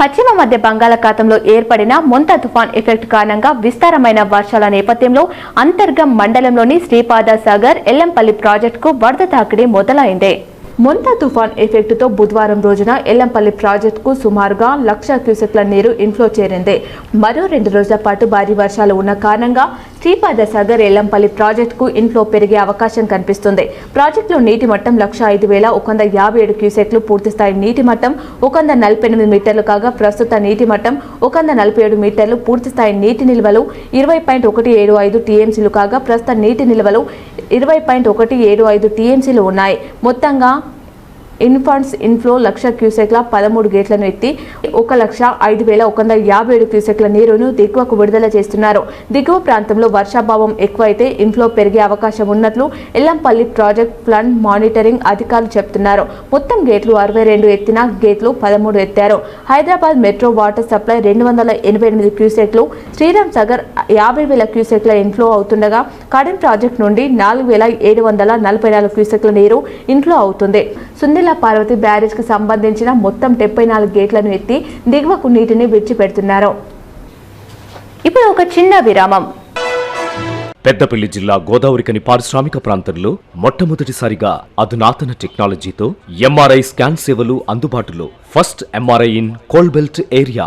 పశ్చిమ మధ్య బంగాళాఖాతంలో ఏర్పడిన మొంత తుఫాన్ ఎఫెక్ట్ కారణంగా విస్తారమైన వర్షాల నేపథ్యంలో అంతర్గం మండలంలోని శ్రీపాద సాగర్ ఎల్లంపల్లి ప్రాజెక్టుకు వరద తాకిడి మొదలైంది. మొంతా తుఫాన్ ఎఫెక్టుతో బుధవారం రోజున ఎల్లంపల్లి ప్రాజెక్టుకు సుమారుగా లక్ష క్యూసెక్ల నీరు ఇన్ఫ్లో చేరింది. మరో రెండు రోజుల పాటు భారీ వర్షాలు ఉన్న కారణంగా శ్రీపాద సాగర్ ఎల్లంపల్లి ప్రాజెక్టుకు ఇన్ఫ్లో పెరిగే అవకాశం కనిపిస్తుంది. ప్రాజెక్టులో నీటి మట్టం లక్ష ఐదు వేల ఒక వంద యాభై ఏడు క్యూసెక్లు పూర్తిస్థాయి నీటి మట్టం ఒక వంద నలభై ఎనిమిది మీటర్లు కాగా ప్రస్తుత నీటి మట్టం ఒక వంద నలభై ఏడు మీటర్లు పూర్తిస్థాయి నీటి నిల్వలు ఇరవై పాయింట్ ఒకటి ఏడు ఐదు టీఎంసీలు కాగా ప్రస్తుత నీటి నిల్వలు ఇరవై పాయింట్ ఒకటి ఏడు ఐదు టీఎంసీలు ఉన్నాయి. మొత్తంగా ఇన్ఫండ్స్ ఇన్ఫ్లో లక్ష క్యూసెక్ల పదమూడు గేట్లను ఎత్తి ఒక లక్ష ఐదు వేల ఒక వంద యాభై ఏడు క్యూసెక్ల నీరును దిగువకు విడుదల చేస్తున్నారు. దిగువ ప్రాంతంలో వర్షాభావం ఎక్కువైతే ఇన్ఫ్లో పెరిగే అవకాశం ఉన్నట్లు ఎల్లంపల్లి ప్రాజెక్ట్ ప్లాన్ మానిటరింగ్ అధికారులు చెప్తున్నారు. మొత్తం గేట్లు అరవై రెండు ఎత్తిన గేట్లు పదమూడు ఎత్తారు. హైదరాబాద్ మెట్రో వాటర్ సప్లై రెండు వందల ఎనభై ఎనిమిది క్యూసెక్లు శ్రీరామ్ సాగర్ యాభై వేల క్యూసెక్ల ఇన్ఫ్లో అవుతుండగా కడెం ప్రాజెక్ట్ నుండి నాలుగు వేల ఏడు వందల నలభై నాలుగు క్యూసెక్ల నీరు ఇన్ఫ్లో అవుతుంది. సుందిల పార్వతి బ్యారేజ్కి సంబంధించిన మొత్తం డెబ్బై నాలుగు గేట్లను ఎత్తి దిగువకు నీటిని విడిచిపెడుతున్నారు. ఇప్పుడు ఒక చిన్న విరామం. పెద్దపల్లి జిల్లా గోదావరికని పారిశ్రామిక ప్రాంతంలో మొట్టమొదటిసారిగా అధునాతన టెక్నాలజీతో ఎంఆర్ఐ స్కాన్ సేవలు అందుబాటులో. First MRI in coal belt area.